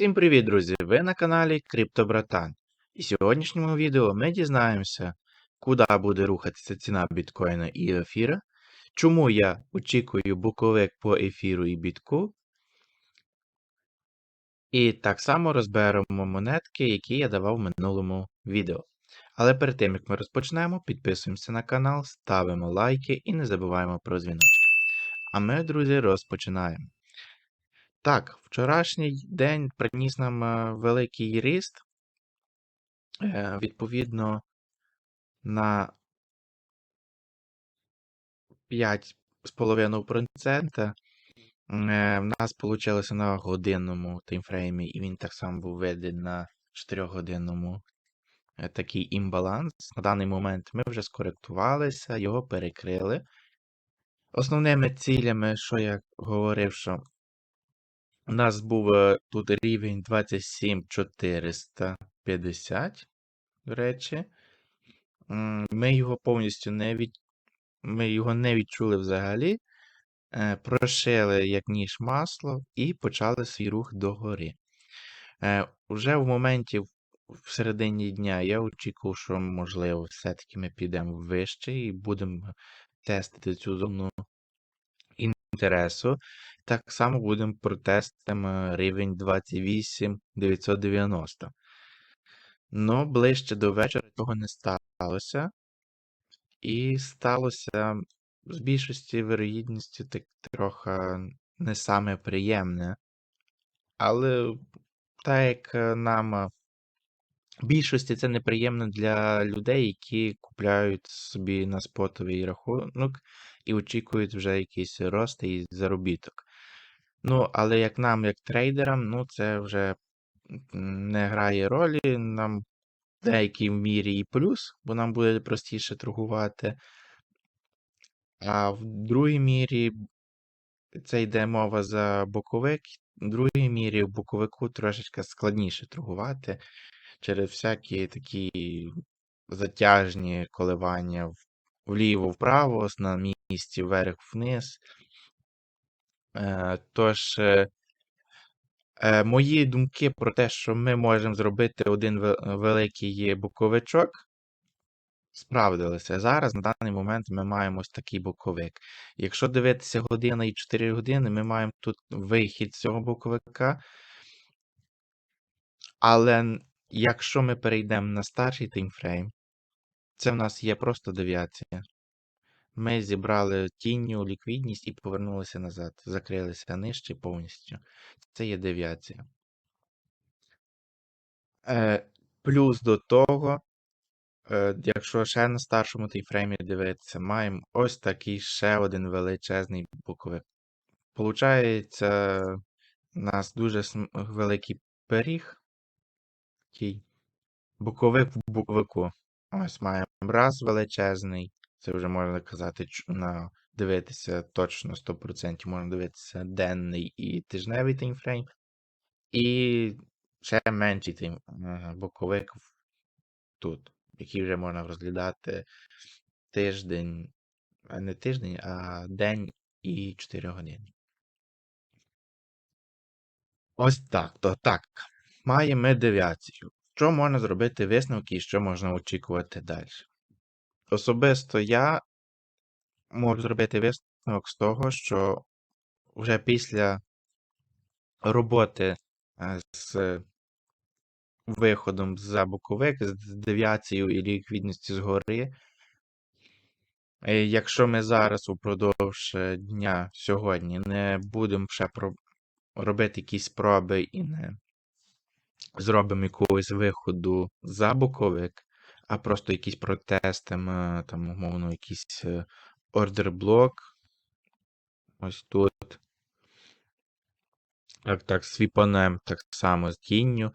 Всім привіт, друзі! Ви на каналі Криптобратан. І в сьогоднішньому відео ми дізнаємося, куди буде рухатися ціна біткоїна і ефіра, чому я очікую боковик по ефіру і бітку. І так само розберемо монетки, які я давав в минулому відео. Але перед тим, як ми розпочнемо, підписуємося на канал, ставимо лайки і не забуваємо про дзвіночки. А ми, друзі, розпочинаємо. Так, вчорашній день приніс нам е, великий ріст. Е, Відповідно, на 5,5%. Е, В нас вийшло на годинному таймфреймі, і він так само був виден на 4-годинному е, такий імбаланс. На даний момент ми вже скоректувалися, його перекрили. Основними цілями, що я говорив, що У нас був е, тут рівень 27450, до речі. Ми його повністю не від... Ми його не відчули взагалі. Е, Прошили як ніж масло і почали свій рух догори. Е, Уже в моменті в середині дня я очікував, що, можливо, все-таки ми підемо вище і будемо тестити цю зону інтересу. Так само будемо протестимо рівень 28990. Ну, ближче до вечора цього не сталося. І сталося з більшості вирогідністю так трохи не саме приємне. Але так як е, нам е, в більшості це неприємно для людей, які купляють собі на спотовий рахунок і очікують вже якийсь рост і заробіток. Ну, але як нам, як трейдерам, ну це вже не грає ролі. Нам в деякій мірі і плюс, бо нам буде простіше торгувати. А в другій мірі це йде мова за боковик. В другій мірі в боковику трошечки складніше торгувати через всякі такі затяжні коливання вліво-вправо, на місці вверх-вниз. Е, Тож, е, е, мої думки про те, що ми можемо зробити один великий боковичок, справдилися. Зараз, на даний момент, ми маємо ось такий боковик. Якщо дивитися година і 4 години, ми маємо тут вихід цього боковика. Але якщо ми перейдемо на старший таймфрейм, це в нас є просто девіація. Ми зібрали тінню ліквідність і повернулися назад. Закрилися нижче повністю. Це є девіація. Е, Плюс до того, е, якщо ще на старшому тайфреймі дивитися, маємо ось такий ще один величезний боковик. Получається, у нас дуже великий пиріг. Такий боковик в боковику. Ось маємо раз величезний. Це вже можна казати, на дивитися точно 100%. Можна дивитися денний і тижневий таймфрейм. І ще менший тайм, боковик тут, який вже можна розглядати тиждень, не тиждень, а день і 4 години. Ось так. То так. Маємо девіацію. Що можна зробити висновки і що можна очікувати далі? Особисто я можу зробити висновок з того, що вже після роботи е, з виходом за боковик, з девіацією і ліквідністю згори, якщо ми зараз упродовж е, дня сьогодні не будемо ще робити якісь спроби і не зробимо якогось виходу за боковик, а просто якісь протестимо, там, умовно, якийсь ордер-блок. Ось тут. Так, так, свіпанем так само з тінню.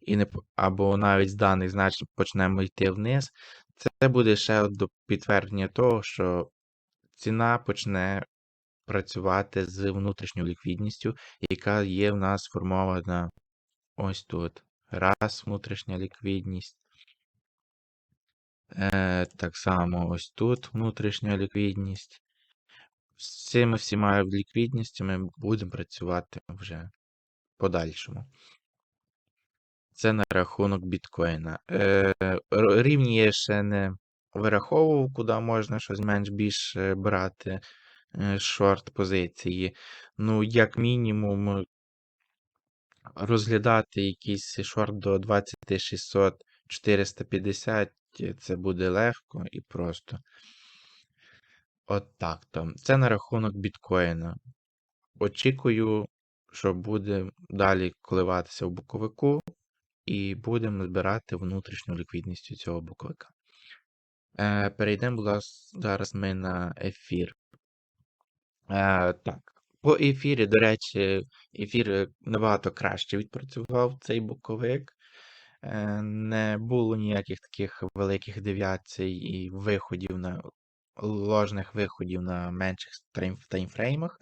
І не, Або навіть з даних значень почнемо йти вниз. Це буде ще до підтвердження того, що ціна почне працювати з внутрішньою ліквідністю, яка є в нас сформована ось тут. Раз, внутрішня ліквідність. Е, Так само ось тут внутрішня ліквідність. З цими всіма ліквідністями будемо працювати вже подальшому. Це на рахунок біткоїна. Е, рівні я ще не вираховував, куди можна щось менш-більш е, брати е, шорт позиції. Ну, як мінімум, розглядати якийсь шорт до 20600 450 це буде легко і просто. От так то. Це на рахунок біткоїна. Очікую, що буде далі коливатися в боковику, і будемо збирати внутрішню ліквідність цього боковика. Е, перейдемо, будь ласка, зараз ми на ефір. Е, так, по ефірі, до речі, ефір е, набагато краще відпрацював цей боковик. Е, не було ніяких таких великих девіацій і виходів на ложних виходів на менших таймфреймах,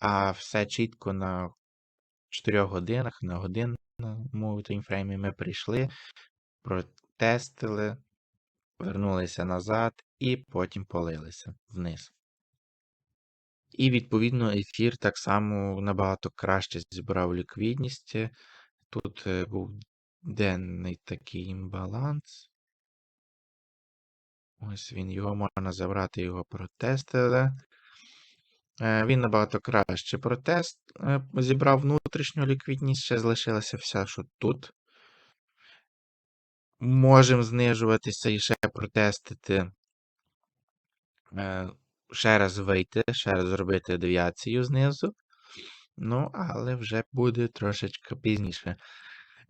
а все чітко на 4 годинах, на годинному таймфреймі ми прийшли, протестили, вернулися назад і потім полилися вниз. І, відповідно, ефір так само набагато краще зібрав ліквідність. Тут е, був денний такий імбаланс. Ось він, його можна забрати, його протестили. Е, Він набагато краще протест е, зібрав внутрішню ліквідність, ще залишилася вся, що тут. Можемо знижуватися і ще протестити. Е, Ще раз вийти, ще раз зробити девіацію знизу. Ну, але вже буде трошечки пізніше.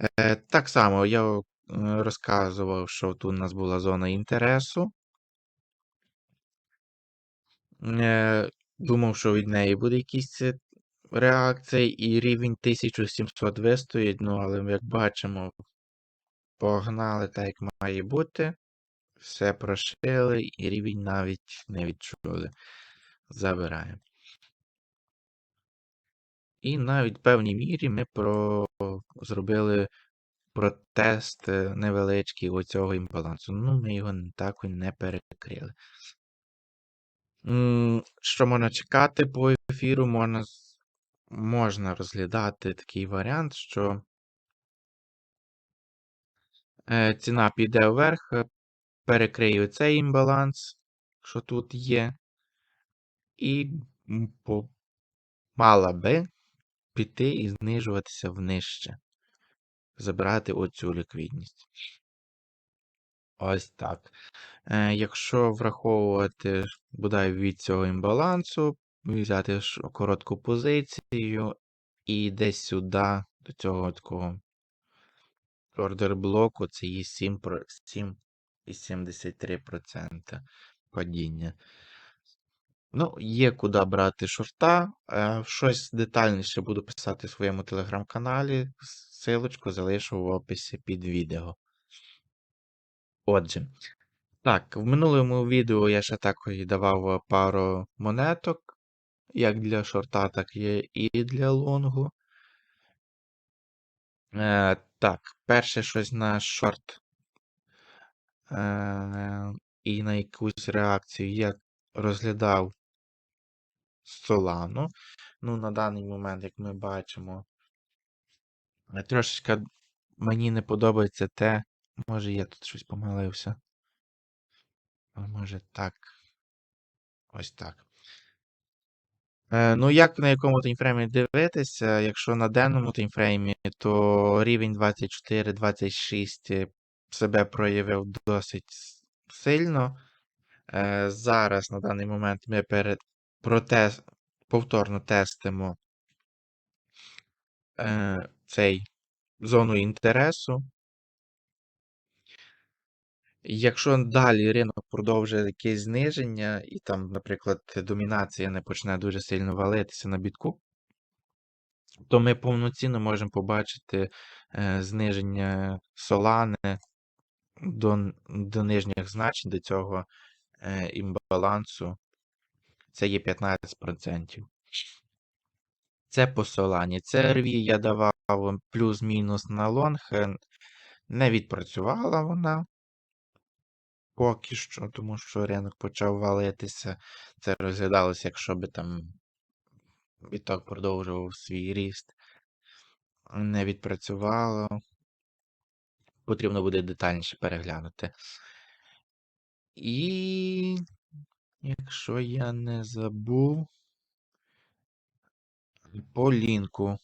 Е, Так само я розказував, що тут у нас була зона інтересу. Е, Думав, що від неї буде якісь е, реакції, і рівень 1700 вистоїть, ну, але як бачимо, погнали так, як має бути. Все прошили, і рівень навіть не відчули. Забираємо. І навіть в певній мірі ми про... зробили протест е, невеличкий оцього імбалансу. Ну, ми його так і не перекрили. Що можна чекати по ефіру? Можна, можна розглядати такий варіант, що е, ціна піде вверх, е, перекриє цей імбаланс, що тут є, і мала би піти і знижуватися внижче, забирати оцю ліквідність. Ось так. Е, Якщо враховувати бодай від цього імбалансу, взяти коротку позицію і десь сюди, до цього такого ордер блоку, це є 7,73% падіння. Ну, є куди брати шорта. Е, Щось детальніше буду писати в своєму телеграм-каналі. Силочку залишу в описі під відео. Отже, так, в минулому відео я ще також давав пару монеток, як для шорта, так і для лонгу. Е, Так, перше щось на шорт е, і на якусь реакцію я розглядав Solano. Ну, на даний момент, як ми бачимо, е, трошечки мені не подобається те. Може, я тут щось помилився. А може так. Ось так. Е, Ну, як на якому таймфреймі дивитися, якщо на денному таймфреймі, то рівень 24-26 себе проявив досить сильно. Е, Зараз на даний момент ми перед протест, повторно тестимо е, цей зону інтересу. Якщо далі ринок продовжує якесь зниження, і там, наприклад, домінація не почне дуже сильно валитися на бітку, то ми повноцінно можемо побачити е, зниження солани до, до нижніх значень до цього е, імбалансу. Це є 15%. Це по солані. Це RV я давав плюс-мінус на лонг. Не відпрацювала вона поки що, тому що ринок почав валитися. Це розглядалося, якщо би там біток продовжував свій ріст. Не відпрацювало. потрібно буде детальніше переглянути. І якщо я не забув, по лінку.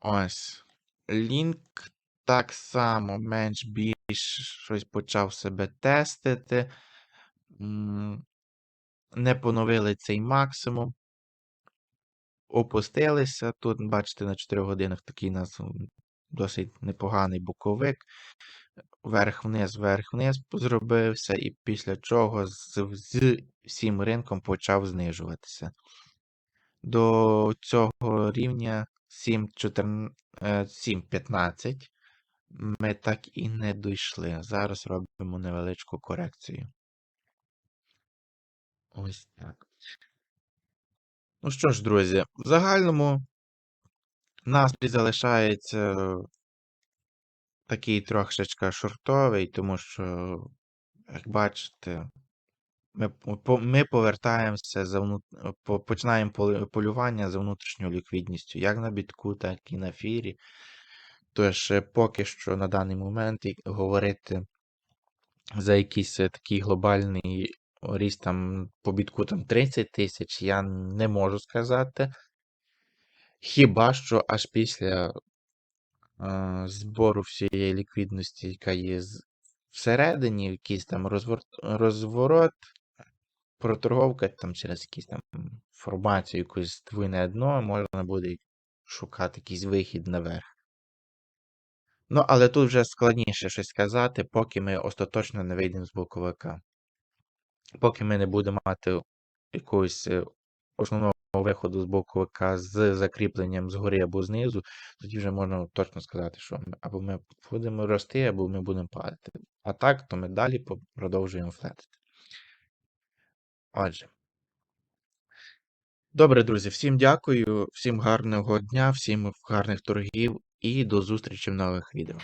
Ось. Лінк так само менш більш щось почав себе тестити. Не поновили цей максимум. Опустилися. Тут, бачите, на 4 годинах такий у нас досить непоганий боковик. Вверх-вниз, вверх-вниз зробився, і після чого з, з всім ринком почав знижуватися. До цього рівня 7.14 е, 7.15 ми так і не дійшли. Зараз робимо невеличку корекцію. Ось так. Ну що ж, друзі, в загальному настрій залишається такий трошечка шортовий, тому що, як бачите, ми, ми повертаємося за починаємо полювання за внутрішньою ліквідністю, як на бітку, так і на фірі. Тож, е, поки що на даний момент говорити за якийсь е, такий глобальний ріст там по бітку там 30 тисяч, я не можу сказати. Хіба що аж після збору всієї ліквідності, яка є всередині, якийсь там розвор... розворот, проторговка там через якісь там формацію, якусь двойне дно, можна буде шукати якийсь вихід наверх. Ну, але тут вже складніше щось сказати, поки ми остаточно не вийдемо з боковика. Поки ми не будемо мати якогось е, основного виходу з боковика з закріпленням згори або знизу, тоді вже можна точно сказати, що або ми будемо рости, або ми будемо падати. А так, то ми далі продовжуємо флетити. Отже. Добре, друзі, всім дякую, всім гарного дня, всім гарних торгів і до зустрічі в нових відео.